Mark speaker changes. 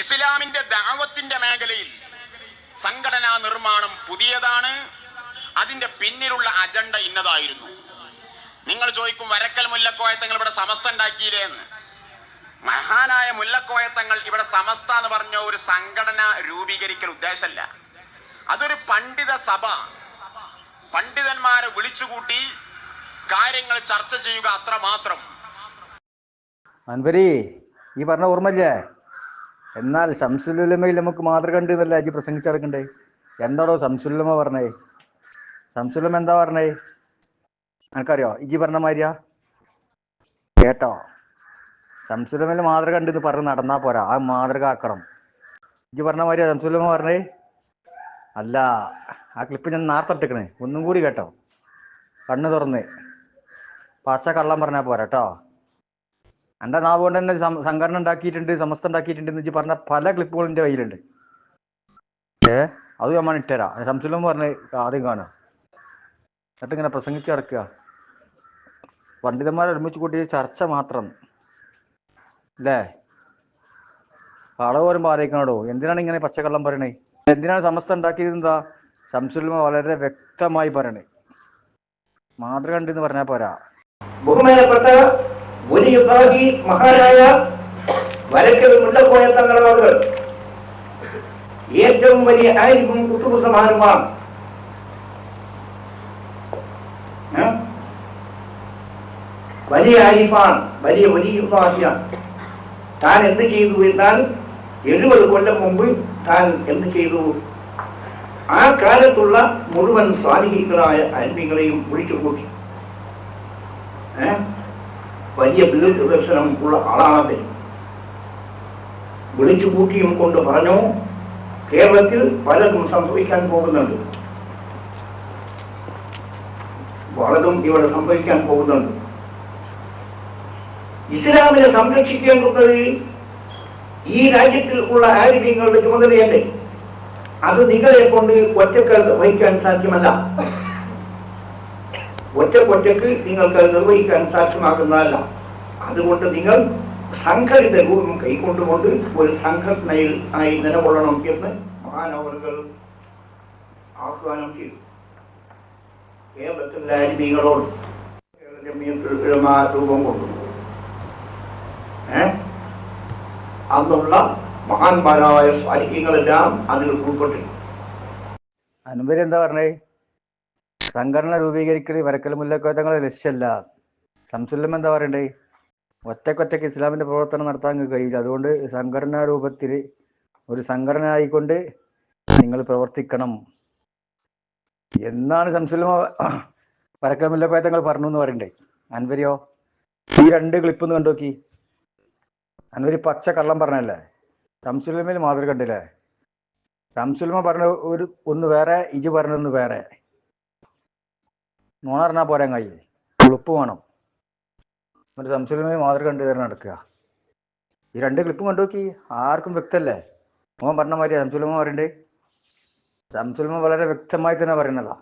Speaker 1: ഇസ്ലാമിന്റെ ദാവത്തിന്റെ മേഖലയിൽ സംഘടനാ നിർമ്മാണം പുതിയതാണ്. അതിന്റെ പിന്നിലുള്ള അജണ്ട ഇന്നതായിരുന്നു. നിങ്ങൾ ചോദിക്കും വരക്കൽ മുല്ലക്കോയത്തങ്ങൾ ഇവിടെ സമസ്ത ഉണ്ടാക്കിയില്ലേ എന്ന്. മഹാനായ മുല്ലക്കോയത്തങ്ങൾ ഇവിടെ സമസ്ത എന്ന് പറഞ്ഞ ഒരു സംഘടന രൂപീകരിക്കൽ ഉദ്ദേശമല്ല. അതൊരു പണ്ഡിത സഭ. പണ്ഡിതന്മാരെ വിളിച്ചുകൂട്ടി കാര്യങ്ങൾ ചർച്ച ചെയ്യുക അത്ര മാത്രം
Speaker 2: അൻവരി ഈ പറഞ്ഞ ഓർമ്മയില്ലേ? എന്നാൽ ശംസുലുലമയിൽ നമുക്ക് മാതൃക ഉണ്ട് എന്നല്ല അജി പ്രസംഗിച്ചെടുക്കണ്ടേ എന്താടോ സംസുലമ പറഞ്ഞേ? ശംസുലമ എന്താ പറഞ്ഞേ? എനിക്കറിയോ ഇജി പറഞ്ഞ മാതിരിയാ? കേട്ടോ? സംസുലമയിൽ മാതൃക എന്ന് പറഞ്ഞ് നടന്നാ പോരാ. ആ മാതൃക ആക്കണം. ഇജി പറഞ്ഞ മാതിരിയാ ശംസുലമ പറഞ്ഞേ? അല്ല ആ ക്ലിപ്പ് ഞാൻ നാർത്തട്ടിക്കണേ ഒന്നും കൂടി കേട്ടോ. കണ്ണു തുറന്ന്. പച്ച കള്ളം പറഞ്ഞാ പോരാ കേട്ടോ. എന്റെ നാവ് കൊണ്ട് തന്നെ സംഘടന ഉണ്ടാക്കിയിട്ടുണ്ട് സമസ്ത ഉണ്ടാക്കിയിട്ടുണ്ട് എന്ന് പറഞ്ഞ പല ക്ലിപ്പുകളും എന്റെ കയ്യിലുണ്ട്. ഏ? അത് ഞാൻ ഇട്ടുതരാം സംശയം പറഞ്ഞ് ആദ്യം കാണാം എന്നിട്ട് ഇങ്ങനെ പ്രസംഗിച്ച് കിടക്കുക പണ്ഡിതന്മാരെ ഒരുമിച്ച് കൂട്ടിയ ചർച്ച മാത്രം. അല്ലേ? കളവ് വരുമ്പോ ആലോചിക്കണോ എന്തിനാണ് ഇങ്ങനെ പച്ചക്കള്ളം പറയണേ? എന്തിനാണ് സമസ്ത ഉണ്ടാക്കിയത് എന്താ? ശംസുൽമ വളരെ വ്യക്തമായി പറയണേ. മാതൃകണ്ടെന്ന് പറഞ്ഞാൽ പോരാ.
Speaker 3: വലിയ യുദ്ധാഗി മഹാനായ വരക്കൽ മുല്ലക്കോയ തങ്ങളോട് ഏറ്റവും വലിയ ആയിരിക്കും കുത്തുബ് സമാനമാണ്? വലിയ ആരിഫാണ് വലിയ വലിയ സാഹിയാണ് താൻ എന്ത് ചെയ്തു എന്നാൽ എഴുപത് കൊല്ലം മുമ്പ് താൻ എന്ത് ചെയ്തു ആ കാലത്തുള്ള മുഴുവൻ സ്വാധീനികളായ അന്മികളെയും വിളിച്ചു കൂട്ടി? വലിയ ദീർഘദർശനം ഉള്ള ആളാണത് വിളിച്ചു കൂട്ടിയും കൊണ്ട് പറഞ്ഞു കേരളത്തിൽ പലതും സംഭവിക്കാൻ പോകുന്നുണ്ട്. പലതും ഇവിടെ സംഭവിക്കാൻ പോകുന്നുണ്ട്. ഇസ്ലാമിനെ സംരക്ഷിക്കേണ്ടത് ഈ രാജ്യത്തിൽ ഉള്ള ആരോഗ്യങ്ങളുടെ ചുമതലയല്ലേ? അത് നിങ്ങളെ കൊണ്ട് ഒറ്റക്കാർ വഹിക്കാൻ സാധ്യമല്ല. ഒറ്റക്കൊറ്റക്ക് നിങ്ങൾക്ക് അത് നിർവഹിക്കാൻ സാധ്യമാകുന്നതല്ല. അതുകൊണ്ട് നിങ്ങൾ സംഘടിത രൂപം കൈക്കൊണ്ടുകൊണ്ട് ഒരു സംഘടനയിൽ ആയി നിലകൊള്ളണം എന്ന് മഹാനവറുകൾ ആഹ്വാനം ചെയ്തു. കേരളത്തിലെ അരിമീകളോട് രൂപം കൊണ്ടു? അന്നുള്ള മഹാന്മാരായ സാഹിത്യങ്ങളെല്ലാം അതിൽ ഉൾപ്പെട്ടിരുന്നു.
Speaker 2: അനുപരി എന്താ പറഞ്ഞേ? സംഘടന രൂപീകരിക്കൽ വരക്കൽ മുല്ലക്കോത്തങ്ങളെ ലക്ഷ്യമല്ല. സംസുല്ലം എന്താ പറയണ്ടേ? ഒറ്റക്കൊറ്റക്ക് ഇസ്ലാമിന്റെ പ്രവർത്തനം നടത്താൻ കഴിയില്ല. അതുകൊണ്ട് സംഘടനാ രൂപത്തിൽ ഒരു സംഘടന ആയിക്കൊണ്ട് നിങ്ങൾ പ്രവർത്തിക്കണം. എന്നാണ് സംസുല്ലമ വരക്കൽ മുല്ലക്കോത്തങ്ങൾ പറഞ്ഞു എന്ന് പറയണ്ടേ? അൻവരിയോ? ഈ രണ്ട് ക്ലിപ്പ് ഒന്ന് കണ്ടോക്കി അൻവരി പച്ച കള്ളം പറഞ്ഞല്ലേ സംസുലമയിൽ മാതൃക കണ്ടില്ലേ സംസുലമ പറഞ്ഞ ഒരു ഒന്ന് വേറെ ഇജ് പറഞ്ഞൊന്ന് വേറെ. നോണ പറഞ്ഞാൽ പോരാൻ കഴിയേ ഉളുപ്പ് വേണം. ഒരു സംശയമായി മാതൃക കണ്ട് തരണം നടക്കുക. ഈ രണ്ട് ക്ലിപ്പും കണ്ടുനോക്കി ആർക്കും വ്യക്തല്ലേ? മോൻ പറഞ്ഞ മാതിരി സംസുൽമ പറയണ്ടേ സംസുൽമ വളരെ വ്യക്തമായി തന്നെ പറയുന്നതാ.